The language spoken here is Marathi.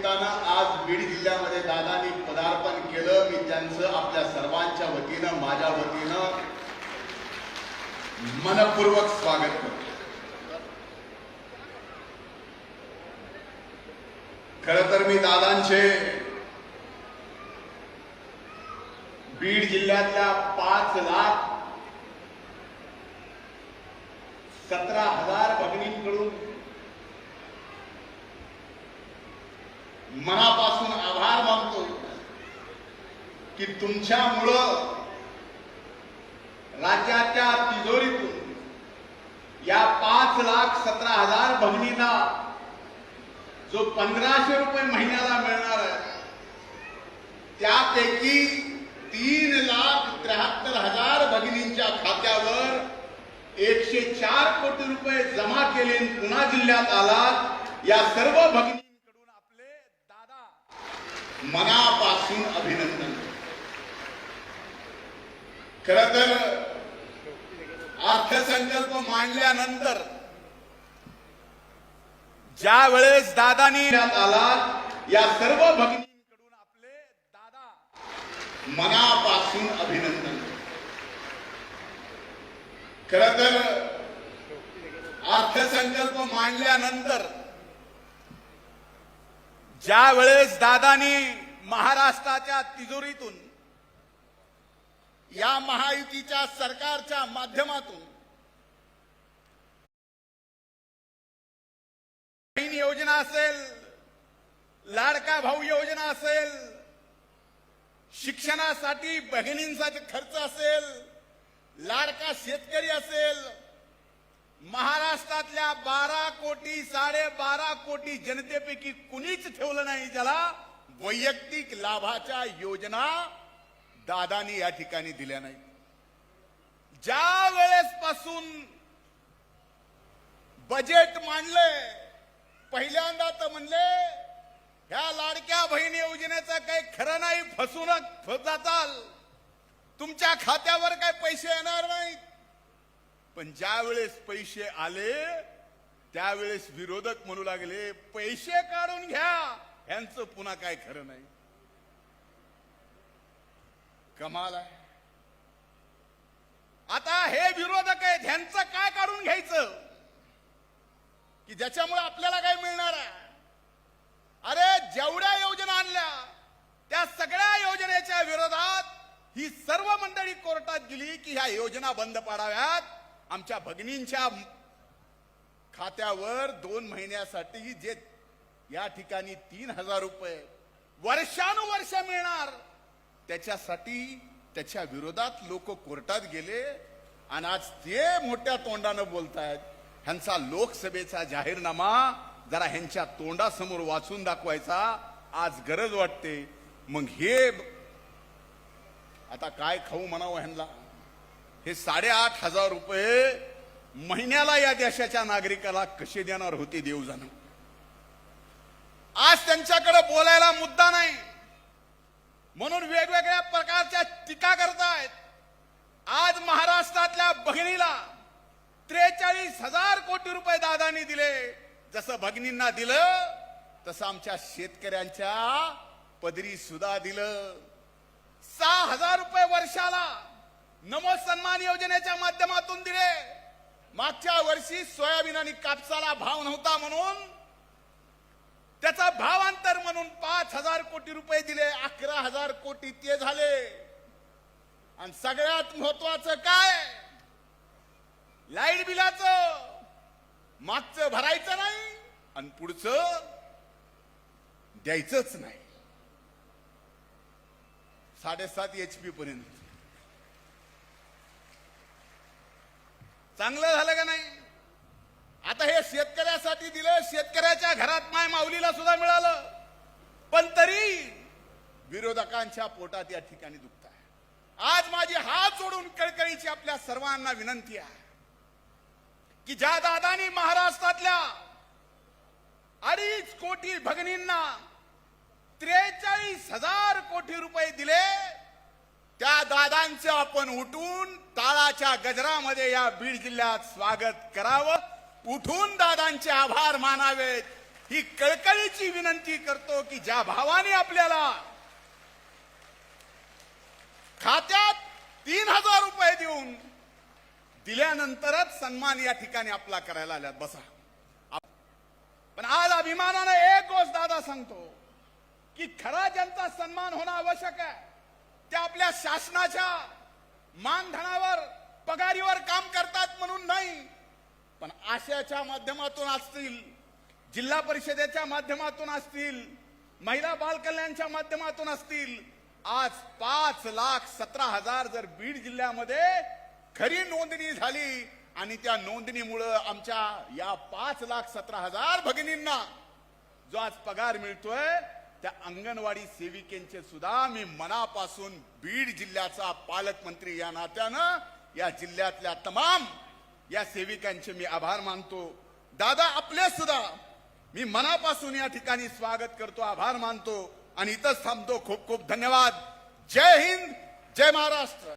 निमित्तानं आज बीड जिल्ह्यामध्ये दादानी पदार्पण केलं. मी त्यांचं आपल्या सर्वांच्या वतीनं माझ्या वतीनं मनपूर्वक स्वागत करतो. खर तर मी दादांचे बीड जिल्ह्यातल्या पाच लाख सतरा हजार भगिनींकडून मनापासून आभार मानतो की तुमच्यामुळं राज्याच्या तिजोरीतून या पाच लाख सतरा हजार भगिनींना जो पंधराशे रुपये महिन्याला मिळणार आहे त्यापैकी तीन लाख त्र्याहत्तर हजार भगिनींच्या खात्यावर एकशे चार कोटी रुपये जमा केले पुणा पुन्हा जिल्ह्यात आला. या सर्व भगिनी मनापासून अभिनंदन. खर तर अर्थसंकल्प मांडल्यानंतर ज्या वेळेस दादानी आला या सर्व भगिनींकडून आपले दादा मनापासून अभिनंदन. खर तर अर्थसंकल्प मांडल्यानंतर ज्या वेळेस दादानी महाराष्ट्राच्या तिजोरीतून या महायुतीच्या सरकारच्या माध्यमातून बहीण योजना असेल लाडका भाऊ योजना असेल शिक्षणासाठी भगिनींसाठी खर्च असेल लाडका शेतकरी असेल या बारा कोटी साडेबारा कोटी जनतेपैकी कुणीच ठेवलं नाही ज्याला वैयक्तिक लाभाच्या योजना दादानी या ठिकाणी दिल्या नाही. ज्या वेळेस पासून बजेट मांडले पहिल्यांदा तर म्हणले ह्या लाडक्या बहीण योजनेचं काही खरं नाही फसून जाताल. तुमच्या खात्यावर काय पैसे येणार नाहीत. पण ज्या वेळेस पैसे आले त्यावेळेस विरोधक म्हणू लागले पैसे काढून घ्या. यांचं पुन्हा काय खरं नाही. कमाल आहे. आता हे विरोधक आहेत ह्यांचं काय काढून घ्यायचं? की ज्याच्यामुळे आपल्याला काय मिळणार आहे? अरे जेवढ्या योजना आणल्या त्या सगळ्या योजनेच्या विरोधात ही सर्व मंडळी कोर्टात गेली की ह्या योजना बंद पाडाव्यात. आमच्या भगिनींच्या खात्यावर दोन महिन्यासाठी जे या ठिकाणी तीन हजार रुपये वर्षानुवर्ष मिळणार त्याच्यासाठी त्याच्या विरोधात लोक कोर्टात गेले आणि आज ते मोठ्या तोंडानं बोलतायत. ह्यांचा लोकसभेचा जाहीरनामा जरा ह्यांच्या तोंडासमोर वाचून दाखवायचा आज गरज वाटते. मग हे आता काय खाऊ म्हणावं ह्यांना? हे साडेआठ हजार रुपये महिन्याला या देशाच्या नागरिकाला कसे देणार होते देव जाणं आज त्यांच्याकडे बोलायला मुद्दा नाही. म्हणून वेगवेगळ्या प्रकारच्या टीका करतायत. आज महाराष्ट्रातल्या भगिनीला त्रेचाळीस हजार कोटी रुपये दादानी दिले. जसं भगिनींना दिलं तसं आमच्या शेतकऱ्यांच्या पदरी सुद्धा दिलं. सहा हजार रुपये वर्षाला नमो सन्मान योजनेच्या माध्यमातून दिले. मागच्या वर्षी सोयाबीन आणि कापसाला भाव नव्हता म्हणून त्याचा भावांतर म्हणून पाच हजार कोटी रुपये दिले अकरा हजार कोटी ते झाले. आणि सगळ्यात महत्वाचं काय? लाइट बिलाच. मागचं भरायचं नाही आणि पुढचं द्यायचंच नाही. साडेसात एच पी पर्यंत. चांगलं झालं का नाही? आता हे शेतकऱ्यासाठी दिलं शेतकऱ्याच्या घरात माय माऊलीला सुद्धा मिळालं. पण तरी विरोधकांच्या पोटात या ठिकाणी दुखत आहे आज माझी हात जोडून कळकळीची आपल्या सर्वांना विनंती आहे की ज्या दादानी महाराष्ट्रातल्या अडीच कोटी भगनींना त्रेचाळीस हजार कोटी रुपये दिले त्या दादांचं आपण उठून ताळाच्या गजरामध्ये या बीड जिल्ह्यात स्वागत करावं. उठून दादांचे आभार मानावेत ही कळकळीची विनंती करतो की ज्या भावाने आपल्याला खात्यात तीन हजार रुपये देऊन दिल्यानंतरच सन्मान या ठिकाणी आपला करायला आल्यात. बसा. पण आज अभिमानानं एक गोष्ट दादा सांगतो की खरा जनता सन्मान होणं आवश्यक आहे त्या आपल्या शासनाच्या मानधनावर पगारीवर काम करतात म्हणून नाही पण आशयाच्या माध्यमातून असतील जिल्हा परिषदेच्या माध्यमातून असतील महिला बाल कल्याणच्या माध्यमातून असतील आज पाच लाख सतरा हजार जर बीड जिल्ह्यामध्ये खरी नोंदणी झाली आणि त्या नोंदणीमुळं आमच्या या पाच लाख सतरा हजार भगिनींना जो आज पगार मिळतोय त्या अंगणवाडी सेविकेंचे सुद्धा मी मनापासून बीड जिल्ह्याचा पालकमंत्री या नात्यानं या जिल्ह्यातल्या तमाम या सेविकांचे मी आभार मानतो. दादा आपले सुद्धा. मी मनापासून या ठिकाणी स्वागत करतो आभार मानतो. आणि इथंच थांबतो. खूप खूप धन्यवाद. जय हिंद जय महाराष्ट्र.